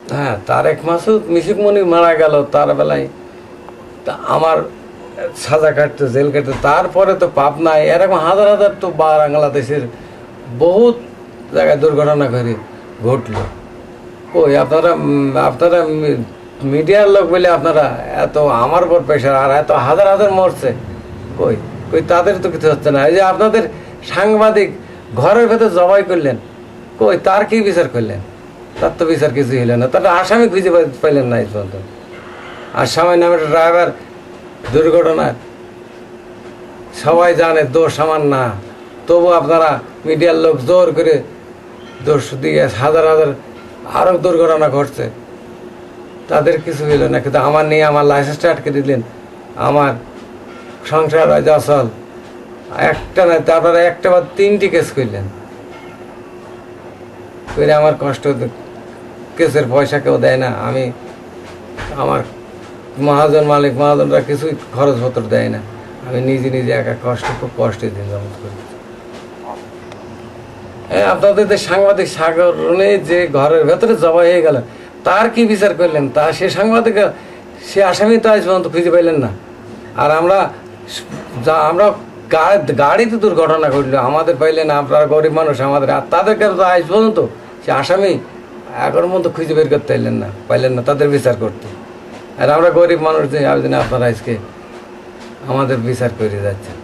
হ্যাঁ তারেক মাসুদ, মিশুক মনি মারা গেল, তার বেলায় তা আমার সাজা কাটতে, জেল কাটতে, তারপরে তো পাপ নাই। এরকম হাজার হাজার তো বাংলাদেশের বহুত জায়গায় দুর্ঘটনা ঘটে, ঘটলো। ওই আপনারা আপনারা মিডিয়ার লোক বলে আপনারা এত আমার উপর প্রেশার আর এত হাজার হাজার মরছে। কই কই তাদের তো কিছু হচ্ছে না। এই যে আপনাদের সাংবাদিক ঘরের ভেতর জবাই করলেন, কই তার কি বিচার করলেন? তার তো বিচার কিছু হইল না। তার আসামি খুঁজে পাইলেন না এই পর্যন্ত। আসামি নামে ড্রাইভার দুর্ঘটনা। সবাই জানে দোষ আমার না। তবু আপনারা মিডিয়ার লোক জোর করে দোষ দিয়ে হাজার হাজার আরও দুর্ঘটনা ঘটছে। তাদের কিছু হইল না, কিন্তু আমার নিয়ে আমার লাইসেন্সটা আটকে দিলেন। আমার সংসার হয় আসল একটা না, তারপরে একটা বা তিনটি কেস করলেন। করে আমার কষ্ট কেসের পয়সা কেউ দেয় না। আমি আমার মহাজন মালিক, মহাজনরা কিছুই খরচপত্র দেয় না। আমি নিজে নিজে একা কষ্ট, খুব কষ্টের দিন যাপন করি। হ্যাঁ আপনাদের সাংবাদিক সাগরণে যে ঘরের ভেতরে জবাই হয়ে গেল, তার কি বিচার করলেন? তা সে সাংবাদিক, সে আসামি তো আজ পর্যন্ত খুঁজে পাইলেন না। আর আমরা যা, আমরা গাড়িতে দুর্ঘটনা ঘটলো, আমাদের পাইলেন আপনারা গরিব মানুষ, আমাদের, আর তাদেরকে তো আজ পর্যন্ত সে আসামি এখন মতো খুঁজে বের করতে পারলেন না পাইলেন না তাদের বিচার করতে। আর আমরা গরিব মানুষ যে আবেদনে আপনারা আজকে আমাদের বিচার করে যাচ্ছেন।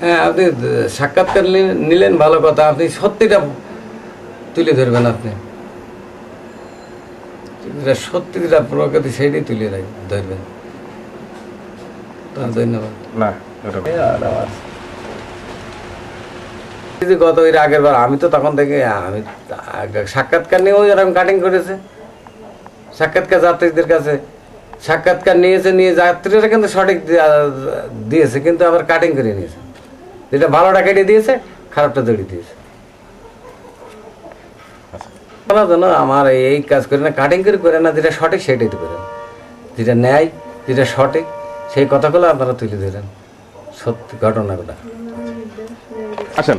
হ্যাঁ আপনি সাক্ষাৎকার নি- নিলেন ভালো কথা। আপনি সত্যিটা তুলে ধরবেন আপনি। যেটা সত্যি যেটা প্রকৃতি সেইটাই তুলে ধরবেন। তা ধন্যবাদ। না ওটা আর আমার- এই যে গত এর আগের বার। আমি তো তখন থেকে, আমি সাক্ষাৎকার নিয়েও এরকম কাটিং করেছে। সাক্ষাৎকার যাত্রীদের কাছে। সাক্ষাৎকার নিয়েছে, নিয়ে যাত্রীরা কিন্তু সঠিক দিয়েছে, কিন্তু আবার কাটিং করে নিয়েছে। যেটা ভালোটা কেটে দিয়েছে, খারাপটা দড়িয়ে দিয়েছে। বলা যেন আমার এই কাজ করে না কাটিং করে করে না, যেটা সঠিক সেটাই তো করেন যেটা ন্যায়, যেটা সঠিক, সেই কথাগুলো আপনারা তুলে ধরেন। সত্যি ঘটনাগুলো। আসেন।